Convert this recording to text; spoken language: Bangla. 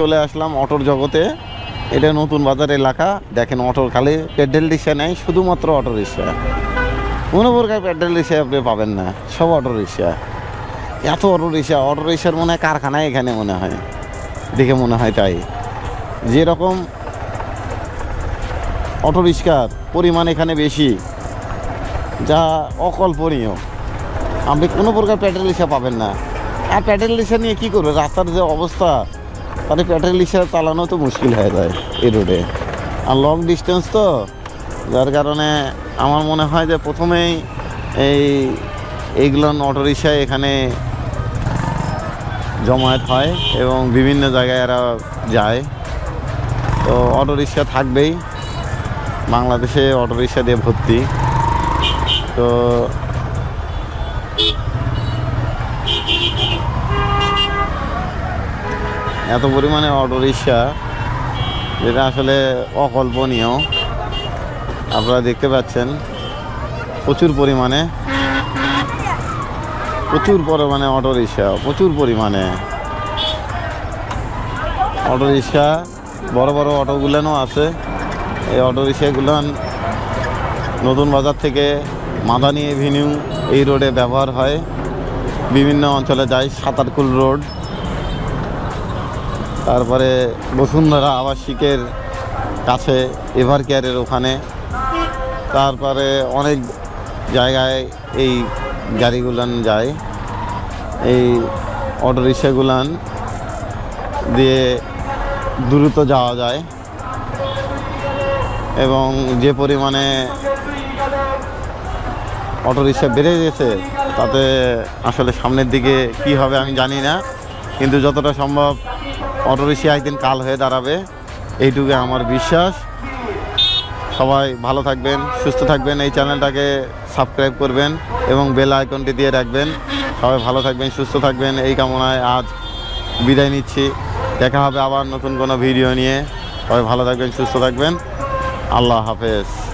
চলে আসলাম অটোর জগতে। এটা নতুন বাজার এলাকা। দেখেন অটোর খালি পেডেল রিক্সা নেই, শুধুমাত্র অটো রিক্সা। কোনো প্রকার পেডেল রিক্সা আপনি পাবেন না, সব অটো রিক্সা। এত অটো রিক্সা, অটো রিক্সার মনে হয় কারখানা এখানে মনে হয়। দেখে মনে হয় তাই। যেরকম অটো রিক্সার পরিমাণ এখানে বেশি, যা অকল্পনীয়। আপনি কোনো প্রকার পেট্রোল রিক্সা পাবেন না। আর পেট্রোল রিক্সা নিয়ে কী করবে? রাস্তার যে অবস্থা তাহলে পেট্রোল রিক্সা চালানো তো মুশকিল হয়ে যায় এই রোডে। আর লং ডিস্টেন্স তো, যার কারণে আমার মনে হয় যে প্রথমেই এই এইগুলো অটো রিক্সায় এখানে জমায়েত হয় এবং বিভিন্ন জায়গায় এরা যায়। তো অটো রিক্সা থাকবেই। বাংলাদেশে অটো রিক্সা দিয়ে ভর্তি। তো এত পরিমাণে অটো রিক্সা যেটা আসলে অকল্পনীয়। আপনারা দেখতে পাচ্ছেন, প্রচুর পরিমাণে প্রচুর পরিমাণে অটো রিক্সা প্রচুর পরিমাণে। অটো রিক্সা বড় বড় অটোগুলানও আছে। এই অটো রিক্সাগুলান নতুন বাজার থেকে মাদানি এভিনিউ এই রোডে ব্যবহার হয়। বিভিন্ন অঞ্চলে যায় সাঁতারকুল রোড। তারপরে বসুন্ধরা আবাসিকের কাছে এভার কেয়ারের ওখানে। তারপরে অনেক জায়গায় এই গাড়িগুলান যায়। এই অটো রিক্সাগুলান দিয়ে দ্রুত যাওয়া যায়। এবং যে পরিমাণে অটো রিক্সা বেড়ে গেছে, তাতে আসলে সামনের দিকে কি হবে আমি জানি না। কিন্তু যতটা সম্ভব অটো রিক্সা একদিন কাল হয়ে দাঁড়াবে। এইটুকু আমার বিশ্বাস। সবাই ভালো থাকবেন, সুস্থ থাকবেন। এই চ্যানেলটাকে সাবস্ক্রাইব করবেন এবং বেল আইকনটি দিয়ে রাখবেন। সবাই ভালো থাকবেন, সুস্থ থাকবেন। এই কামনায় আজ বিদায় নিচ্ছি। দেখা হবে আবার নতুন কোনো ভিডিও নিয়ে। সবাই ভালো থাকবেন, সুস্থ থাকবেন। আল্লাহ হাফেজ।